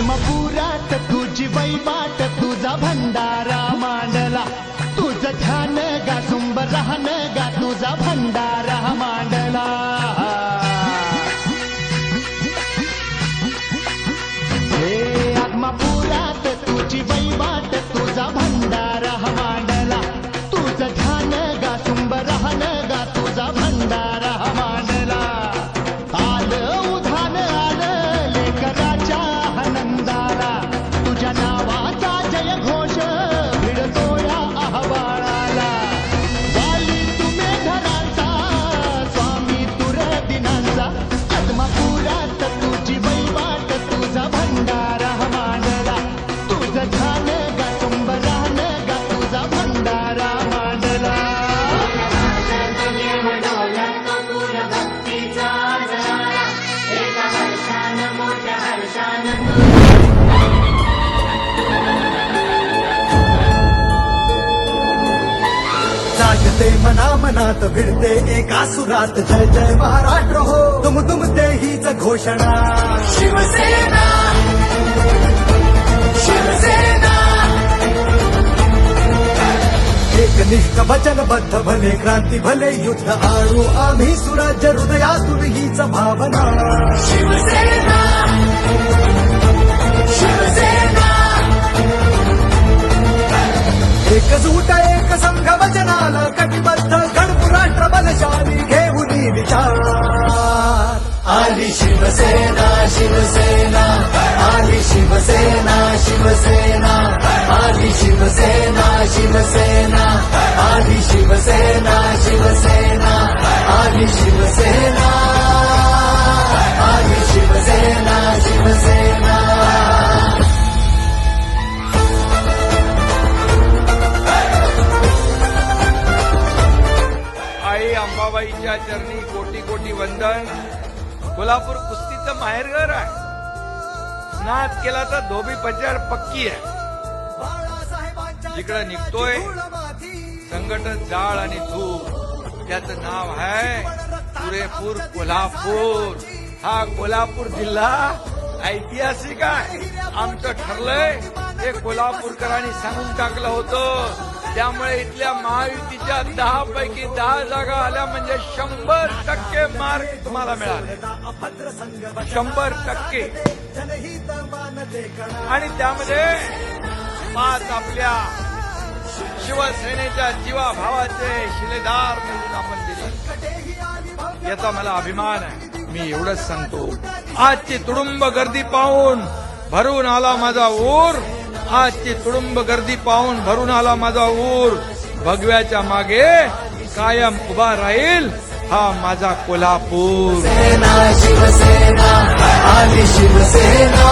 आत्मपुरात तुझी वैबाट तुझा भंडारा मांडला. तुझं ध्यान गा सुंब राहन गा तुझा भंडारा. आत्मापुरात तुझी वैवाट तुझा भंडारा मांडला. तुझं गा गा तुझा भंडारा मांडला. जागते मना मनात भिडते एका सुरात जय जय महाराष्ट्र हो. तुम तुम घोषणा. शिवसेना. शिवसेना. एकनिष्ठ वचनबद्ध भले क्रांती भले युद्ध आणू आम्ही सुराज्य हृदयातून हीच भावना. शिवसेना. शिवसेना. एकजूट एक संघ वचनाला कटिबद्ध आली शिवसेना शिवसेना. आली शिवसेना शिवसेना. आली शिवसेना शिवसेना. आली शिवसेना शिवसेना. आली शिवसेना. आली शिवसेना शिवसेना. आई अंबाबाईच्या चरणी कोटी कोटी वंदन. कोल्हापूर कुस्तीचं माहेरघर आहे. स्नात केला तर धोबी पचार पक्की आहे. जिकडं निघतोय संघटन जाळ आणि धूप त्याचं नाव आहे पुरेपूर कोल्हापूर. हा कोल्हापूर जिल्हा ऐतिहासिक आहे. आमचं ठरलंय हे कोल्हापूरकरांनी सांगून टाकलं होतं. त्यामुळे इथल्या महायुतीच्या दहा पैकी दहा जागा आल्या म्हणजे शंभर टक्के मार्क तुम्हाला मिळाले. शंभर टक्के. आणि त्यामध्ये पाच आपल्या शिवसेनेच्या जीवाभावाचे शिलेदार म्हणून आपण दिले. याचा मला अभिमान आहे. मी एवढंच सांगतो. आजची तुडुंब गर्दी पाहून भरून आला माझा ऊर. आजची तुडुंब गर्दी पाहून भरून आला माझा ऊर. भगव्याच्या मागे कायम उभा राहील हा माझा कोल्हापूर. शिवसेना शिवसेना आली शिवसेना.